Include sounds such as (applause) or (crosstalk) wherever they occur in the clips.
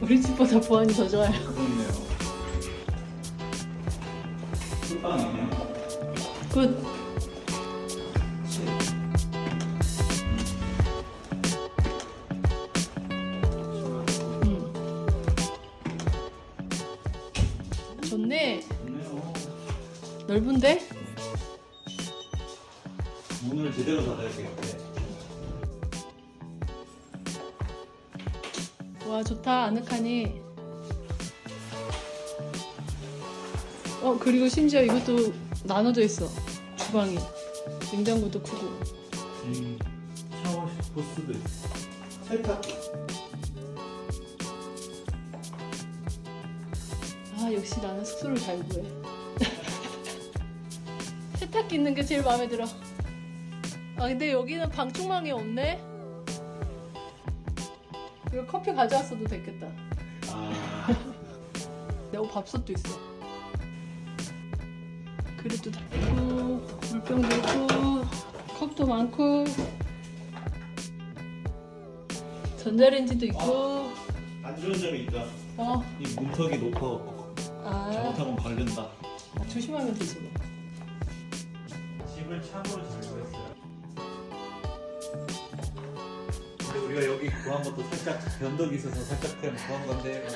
우리 집보다 보안이 더 좋아요. 그렇네요. 꿀빵이네요. 굿. 음. 좋네. 좋네요. 넓은데? 문을 제대로 닫아야겠네. 와 좋다 아늑하니. 어 그리고 심지어 이것도 나눠져 있어 주방이 냉장고도 크고 음, 샤워 부스도 있어. 세탁기. 아 역시 나는 숙소를 잘 구해 (laughs) 세탁기 있는 게 제일 마음에 들어 아 근데 여기는 방충망이 없네 이거 커피 가져왔어도 됐겠다 아, (laughs) 내가 밥솥도 있어 그릇도 다 있고 물병도 있고 컵도 많고 전자레인지도 있고 안 좋은 점이 있다. 어, 이 문턱이 높아. 아 잘못하면 걸린다. 조심하면 되지 뭐 집을 참으로 잘 구했어요. 우리가 여기 구한 것도 살짝 변덕이 있어서 살짝 그냥 구한 건데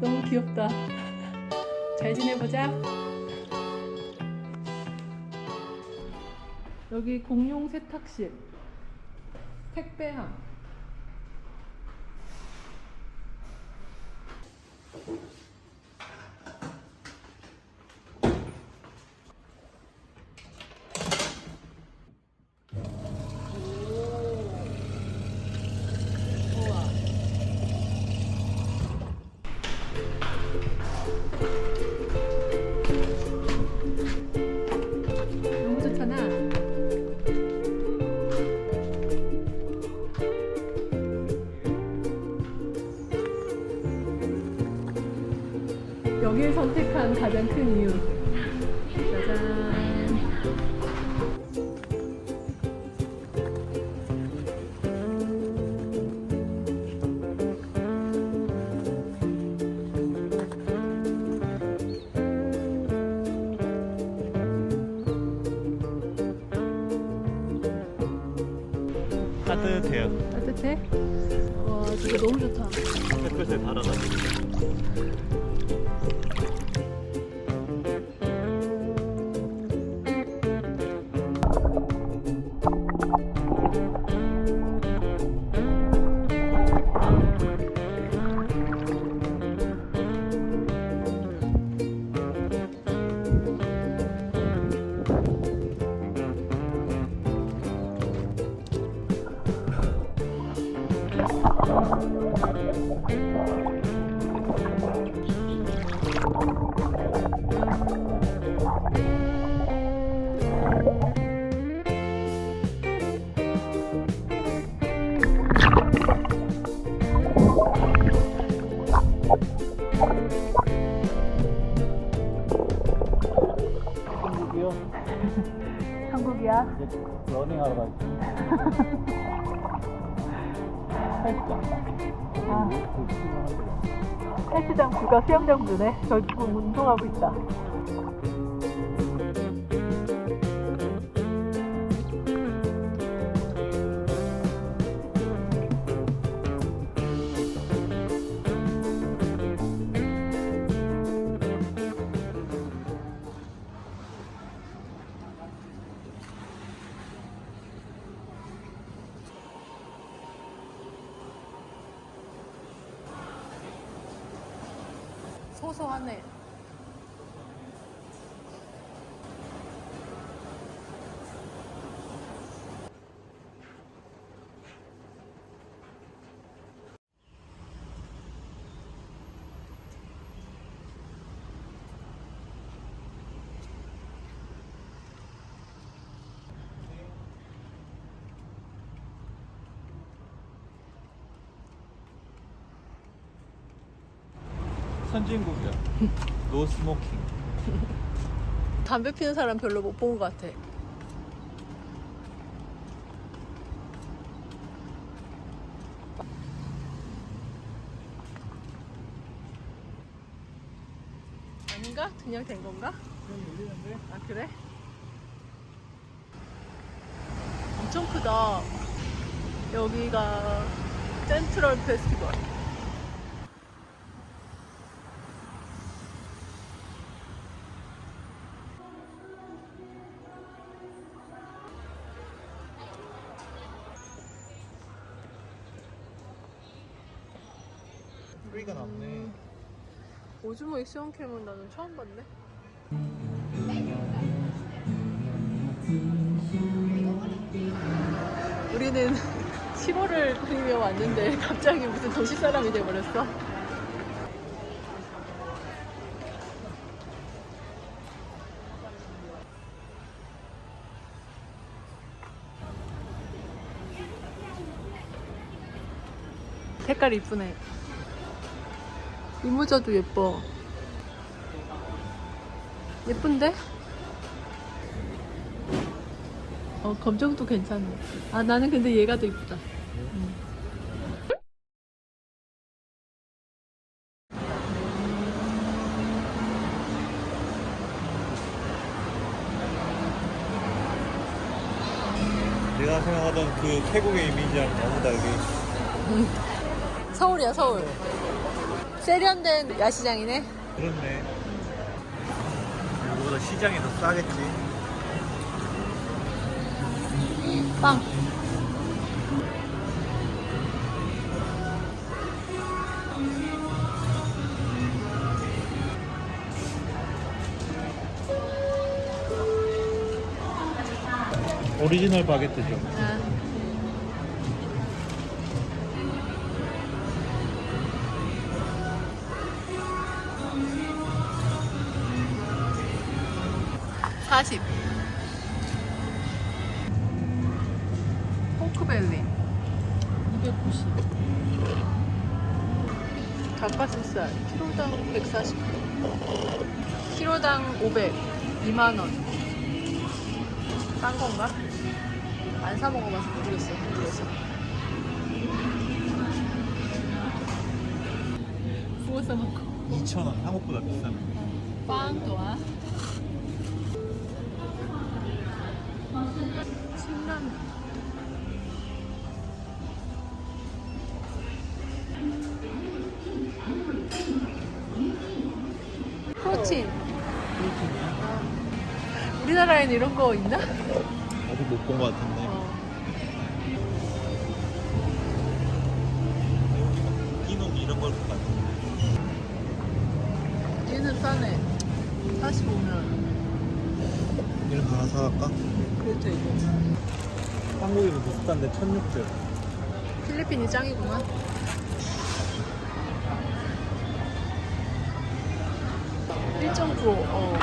너무 귀엽다. 잘 지내보자. 여기 공용 세탁실, 택배함. 따뜻해요. 따뜻해? 와, 진짜 너무 좋다. 햇볕에 달아나. 한국이야. 이제 러닝하러. 아, (laughs) 헬스장 구가 수영장 부네. 결국 운동하고 있다. 소소하 선진국이야. (laughs) 노 스모킹. 담배 피는 사람 별로 못 본 것 같아. 아닌가? 그냥 된 건가? 아 그래? 엄청 크다. 여기가 센트럴 페스티벌. 났네. 오즈모 액션 캠은 나는 처음 봤네. 우리는 (laughs) 15를 그리며 왔는데 갑자기 무슨 도시 사람이 돼버렸어. 색깔이 이쁘네. 이 모자도 예뻐. 예쁜데? 어, 검정도 괜찮네. 아, 나는 근데 얘가 더 이쁘다. 음. 내가 생각하던 그 태국의 이미지랑 너무 다르게. (laughs) 서울이야, 서울. 세련된 야시장이네. 그렇네. 이거보다 시장이 더 싸겠지. 빵. 오리지널 바게트죠. 아. 사십. 포크벨리. 290. 닭가슴살. 키로당 140. 키로당 500. 2만 원. 싼 건가? 안 사 먹어봐서 모르겠어. 그래서. 구워서 먹고. 2,000원. 한국보다 비싸네. 빵도 와. 신라면. 프로틴. 우리나라에는 이런 거 있나? 아직 못 본 것 같은데. 어. 끼놈 이런 걸 것 같은데. 얘는 싸네. 45면. 이런 거 하나 사갈까? 그래도 이거. 한국이면 비슷한데 1,600. 필리핀이 짱이구만. 일점9 어.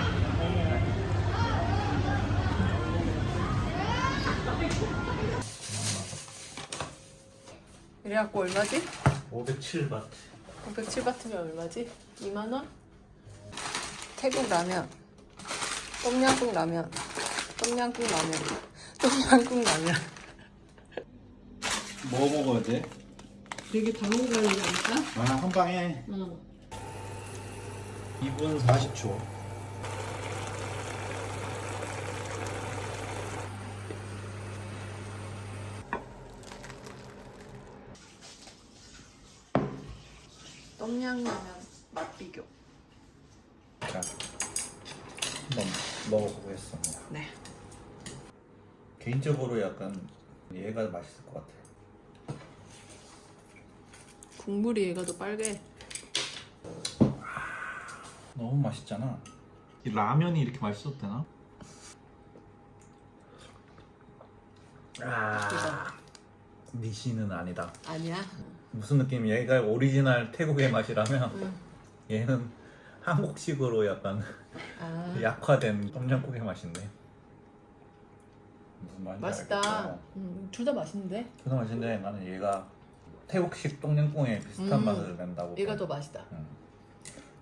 이래갖고 얼마지? 507바트. 507바트면 얼마지? 2만원? 태국 라면 똠양꿍 라면 똠양꿍 라면 똠양꿍 라면 뭐 먹어야 돼? 되게 관리라니까? 아, 한 방에 응 2분 40초. 똠양 라면 맛 비교 자, 한번 먹어보겠습니다. 네 개인적으로 약간 얘가 맛있을 것 같아. 국물이 얘가 더 빨개 너무 맛있잖아. 이 라면이 이렇게 맛있어도 되나? 아, 니시는 아니다. 아니야? 무슨 느낌? 얘가 오리지널 태국의 맛이라면 응. 얘는 한국식으로 약간 아 (laughs) 약화된 똠양꿍의 맛인데. 무슨 말인지 맛있다 알겠다. 음, 둘 다 맛있는데 그거 맛있는데 나는 얘가 태국식 똠양꿍에 비슷한 음. 맛을 낸다고. 얘가 봐. 더 맛있다 음.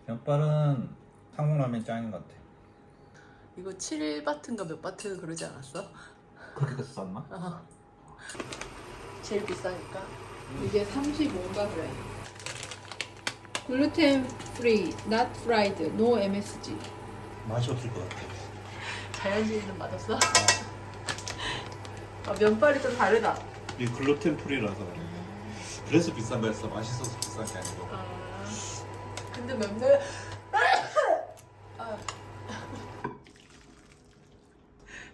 면발은 한국라면 짱인 것 같아. 이거 7바트인가 몇 바트 그러지 않았어? 그렇게 쌌나? (laughs) 어. 제일 비싸니까. 이게 35인가 그래. 글루텐 프리, not fried, no MSG. 맛이 없을 것 같아. 자연주의는 맛없어? 아, 면발이 좀 다르다. 이 글루텐 프리라서 그래서 비싼 거였어. 맛있어서 비싼 게 아니고. 아, 근데 면발 아. (laughs)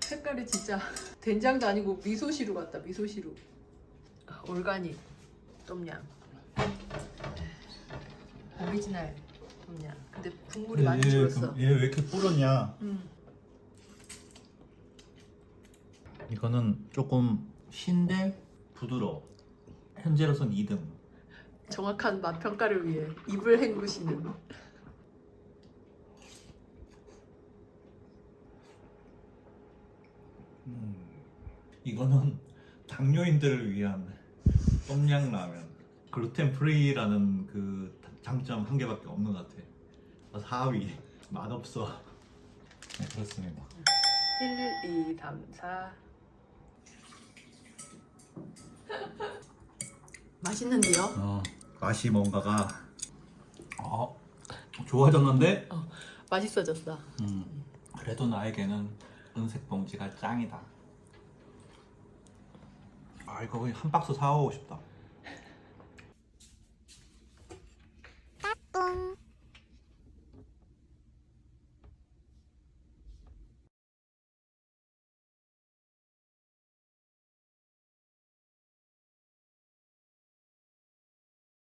색깔이 진짜 된장도 아니고 미소시루 같다. 미소시루. 아, 올가닉 똠양. 오리지널 똠양. 근데 국물이 많이 줄었어. 얘 왜 이렇게 불었냐? 음. 이거는 조금 신데 부드러워. 현재로선 2등. 정확한 맛 평가를 위해 입을 헹구시는. 이거는 당뇨인들을 위한 똠양 라면. 글루텐 프리라는 그 장점 한 개밖에 없는 것 같아. 4위 맛없어. 네 그렇습니다. 1, 2, 3, 4. (laughs) 맛있는데요? 어, 맛이 뭔가가 어, 좋아졌는데 맛있어졌어. 음, 그래도 나에게는 은색 봉지가 짱이다. 아 이거 그냥 한 박스 사오고 싶다.